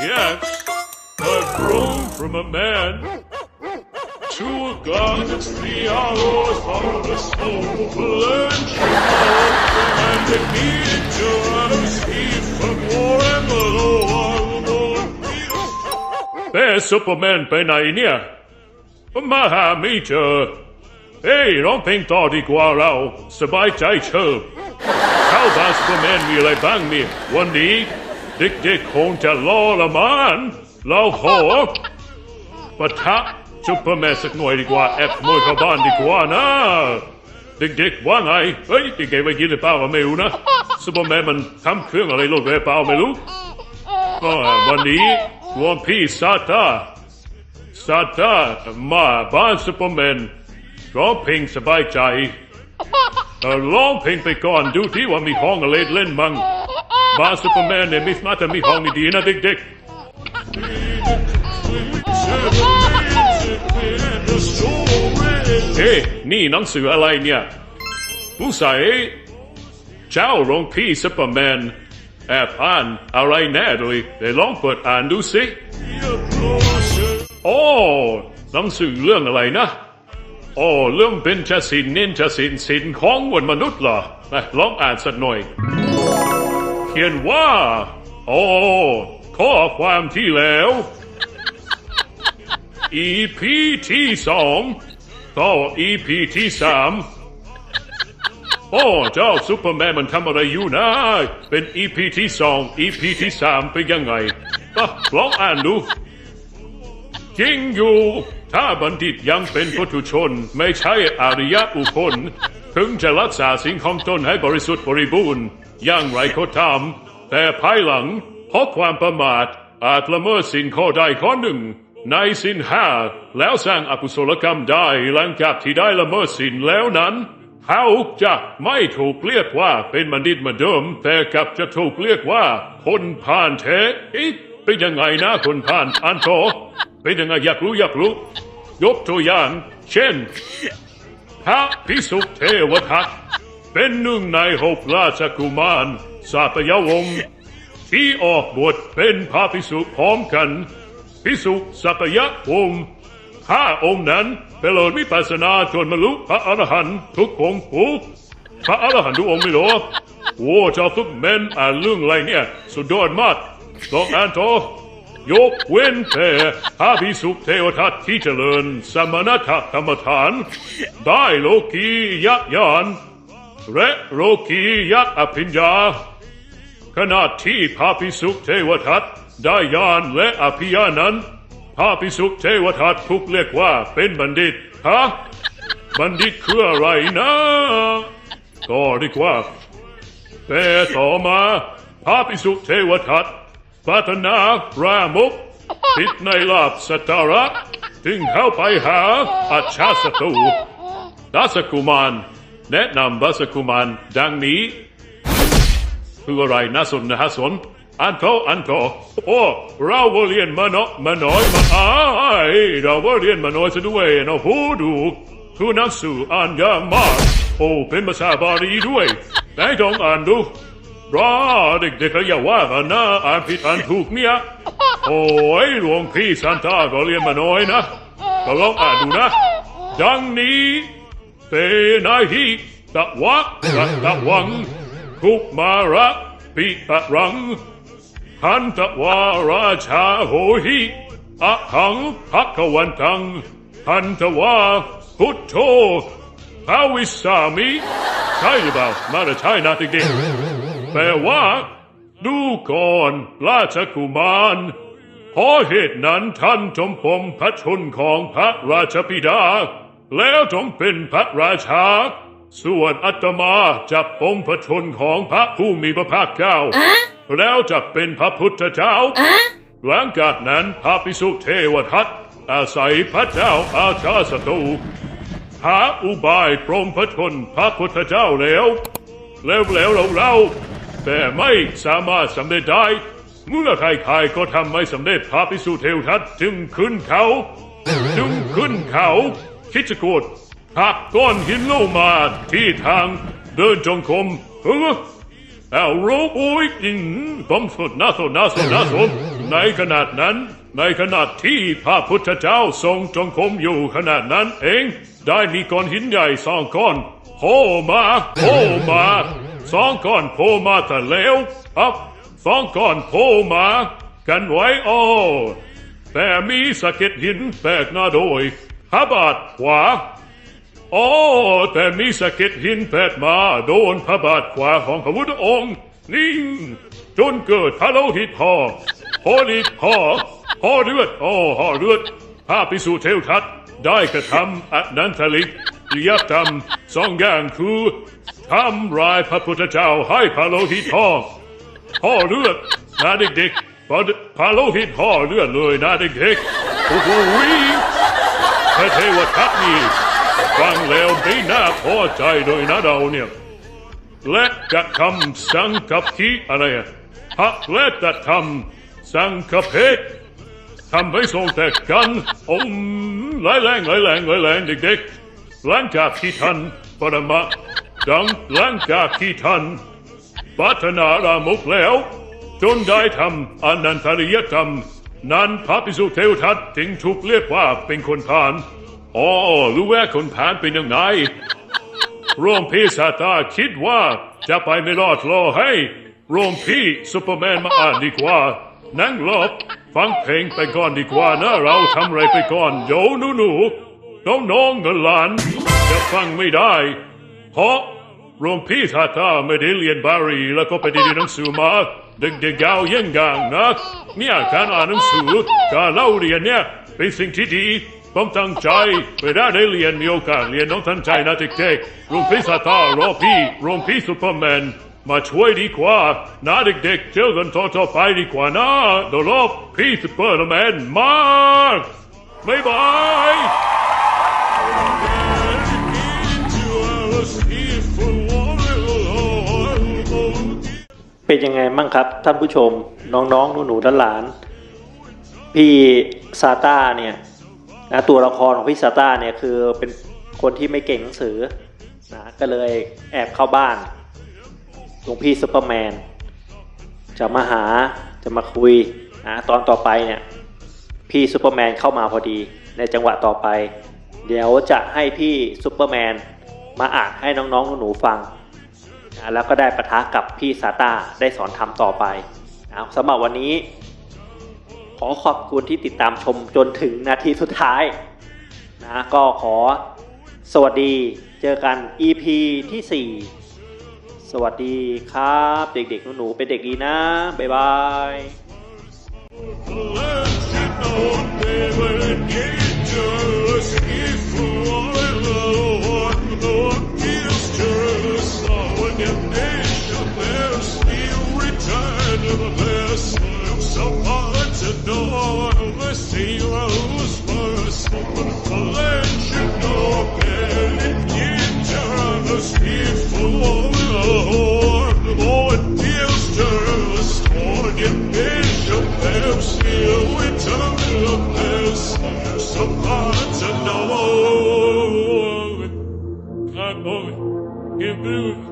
Yes, I've grown from a man to a god. It's three hours on the soul and and it needed to receive from war and the Lord. เอ้ซูเปอร์แมนไปไหนเนี่ยมาหาไม่ เด็กๆคงจะรอละมานเราขอปะทะซูเปอร์แมนสักหน่อยดีกว่าแอบขโมยเข้าบ้านดีกว่านะเด็กๆว่าไงเฮ้ยเด็กๆไปกินหรือเปล่าไม่รู้นะซูเปอร์แมนมันทำเครื่องอะไรลงไปเปล่าไม่รู้ก็วันนี้รวมพี่ซาตาซาตามาบ้านซูเปอร์แมนร้องเพลงสบายใจร้องเพลงไปก่อนดูที่ว่ามีห้องอะไรเล่นมั่ง บ้านซูเปอร์แมนเนี่ยมิสมาจะมีห้องนี้ดีนะเด็กๆ เฮ้ นี่หนังสืออะไรเนี่ยผู้ใส่เจ้าหลวงพี่ซุปเปอร์แมนแอบอ่านอะไรแน่เลยเดี๋ยวลองเปิดอ่านดูสิ โอ้หนังสือเรื่องอะไรนะโอ้เรื่องเป็นชสินเน้นชสินสินของมวลมนุษย์เหรอลองอ่านสักหน่อย ขียนว่า โอ้ข้อความที่แล้ว EP ที่สองต่อ EP ที่สามโอ้เจ้าซูเปอร์แมนมันทำอะไรอยู่นะ เป็นอีพีที่สองอีพีที่สามเป็นยังไงอะลองอ่านดูจริงอยู่ถ้าบัณฑิตยังเป็นปุถุชน ไม่ใช่อริยบุคคลถึงจะรักษาสิ่งของตนให้บริสุทธิ์บริบูรณ์ อย่างไรก็ตามแต่ภายหลังเพราะความประมาทอาจละเมิดสินข้อใดข้อหนึ่ง ในสินห้าแล้วสร้างอกุศลกรรมได้หลังจากที่ได้ละเมิดสินแล้วนั้นเขาจะไม่ถูกเรียกว่าเป็นบัณฑิตมือนเดิม แต่กลับจะถูกเรียกว่าคนผ่านเทเอ๊ะเป็นยังไงนะคนผ่านอันโตเป็นยังไงอยากรู้อยากรู้ ยกตัวอย่าง เช่นพระพิสุเทวทัต เป็นหนึ่งในหกราชกุมารสาตยวงศ์ที่ออกบวชเป็นพระพิสุพร้อมกันพิสุสัตยวงศ์ข้าองค์นั้นเป็นโลดวิปัสสนาจนบรรลุพระอรหันต์ทุกองค์ผู้พระอรหันต์ทุกองค์ไม่หรอโอ้เจ้าทุกเมนอ่านเรื่องอะไรเนี่ย สุดยอดมากต้องอ่านต่อยกเว้นแต่พระพิสุเทวทัตที่เจริญ สมณะธรรมฐาน ได้โลกียะยาน และโลกียะอภิญญา ขณะที่พระพิสุเทวทัตได้ญาณและอภิญานั้นพระพิสุเทวทัตถูกเรียกว่าเป็นบัณฑิตฮะบัณฑิตคืออะไรนะ ก็เรียกว่าแต่ต่อมาพระพิสุเทวทัตปรารถนาปรามกติดในลาบสตาระจึงเข้าไปหาอาชาศัตรูดัสกุมาร แนะนำดัสกุมารดังนี้ คืออะไรน่าสนนะฮะสนอันโตอันโตโอ้เราเรียนมาเนาะมาน้อยมาอ้ายเราเรียนมาน้อยซะด้วยเนาะผู้ดูคือนังสืออ่านยากมากโอ้เป็นภาษาบาลีด้วยไหนต้องอ่านดูรอเด็กๆก็อย่าว่ากันนะอ่านผิดอ่านถูกเนี่ยโอ้ยหลวงพี่ซานตาก็เรียนมาน้อยนะก็ลองอ่านดูนะ ดังนี้ เตนาหิตะวะระตะวัง ทุกมาระปิตะรังหันตะวาราชาโหหิอะหังพักวันตังหันตะวาพุทโธภาวิสามิใช่หรือเปล่ามาจะใช่นะจริงๆแปลว่า ดูก่อนราชกุมารเพราะเหตุนั้นท่านจงปมพระชนของพระราชบิดา แล้วจงเป็นพระราชา ส่วนอัตมาจะปมพระชนของพระผู้มีพระภาคเจ้าแล้วจะเป็นพระพุทธเจ้าหลังจากนั้นพระพิสุเทวทัตอาศัยพระเจ้าอาชาสตูหาอุบายปรมพระชนพระพุทธเจ้าแล้ว แล้วแล้วเราเราแต่ไม่สามารถสำเร็จได้ เมื่อใครๆก็ทำไม่สำเร็จพระพิสุเทวทัตจึงขึ้นเขา จึงขึ้นเขา คิดจะกดหักก้อนหินลงมาที่ทางเดินจงกรมเออเอาโรโอ้ยอืมผมสดน่าสนน่าสนน่าสนในขนาดนั้น ในขณะที่พระพุทธเจ้าทรงจงกรมอยู่ขนาดนั้นเองได้มีก้อนหินใหญ่สองก้อนโผล่มาโผล่มาสองก้อนโผล่มาแต่แล้วอับสองก้อนโผล่มากันไว้โอ้แต่มีสะเก็ดหินแตกหน้าโดย พระบาทขวาโอ้แต่มีสะเก็ดหินแผดมาโดนพระบาทขวาของพระพุทธองค์ นิ่ง จนเกิดพระโลหิตห่อพอลิตห่อห่อเลือดโอ้ห่อเลือดพระพิสุเทวทัตได้กระทำอนันตลิกริยธรรมสองอย่างคือทำลายพระพุทธเจ้าให้พระโลหิตห่อห่อเลือดนะเด็กๆพอพระโลหิตห่อเลือดเลยนะเด็กๆโอ้โห พระเทวทัตนีฟังแล้วไม่น่าพอใจโดยนะเราเนี่ย และจะทำสังกับขีอะไรอะพระและจะทำสังกเพศทำให้ทรงแต่กันอมหลแรงหลแรงหลแรงเด็กๆหลังจากที่ท่านปรมาดังหลังจากที่ท่านปัฒนารามุกแล้ว จนได้ทำอนันตริยธรรม นั้นพระพิสุเทวทัตจึงถูกเรียกว่าเป็นคนผ่านอ๋อรู้ว่าคนผ่านเป็นยังไงรวมพี่ซาตาคิดว่าจะไปไม่รอดรอให้รวมพี่ซูเปอร์แมนมาอ่านดีกว่า นั่งหลบฟังเพลงไปก่อนดีกว่านะเราทำอะไรไปก่อนโยหนูหนูน้องน้องๆกับหลานจะฟังไม่ได้ เพราะรวมพี่ซาตาไม่ได้เรียนบาลีแล้วก็ไปดีหนังสือมา เด็กๆยาวเยี่ยงอย่างนะเนี่ยการอ่านหนังสือการเล่าเรียนเนี่ยเป็นสิ่งที่ดีต้องตั้งใจเวลาได้เรียนมีโอกาสเรียนต้องตั้งใจนะเด็กๆรวมพี่ซาตารอพี่รวมพี่ซูเปอร์แมนมาช่วยดีกว่านะเด็กๆเจอกันต่อไปดีกว่านะเดี๋ยวรอบพี่ซูเปอร์แมนมาบ๊ายบาย เป็นยังไงมั่งครับ ท่านผู้ชมน้องๆหนูๆด้านหลานพี่ซาต้าเนี่ยนะตัวละครของพี่ซาต้าเนี่ยคือเป็นคนที่ไม่เก่งหนังสือนะก็เลยแอบเข้าบ้านหลวงพี่ซุปเปอร์แมน จะมาหาจะมาคุยนะตอนต่อไปเนี่ยพี่ซุปเปอร์แมนเข้ามาพอดีในจังหวะต่อไป เดี๋ยวจะให้พี่ซุปเปอร์แมนมาอ่านให้น้องๆหนูๆฟัง แล้วก็ได้ปะทะกับพี่ซาตาได้สอนทำต่อไปนะสำหรับวันนี้ ขอขอบคุณที่ติดตามชมจนถึงนาทีสุดท้ายนะก็ขอสวัสดีเจอกัน EP ที่ 4 สวัสดีครับ เด็กๆหนูๆเป็นเด็กดีนะ บ๊ายบาย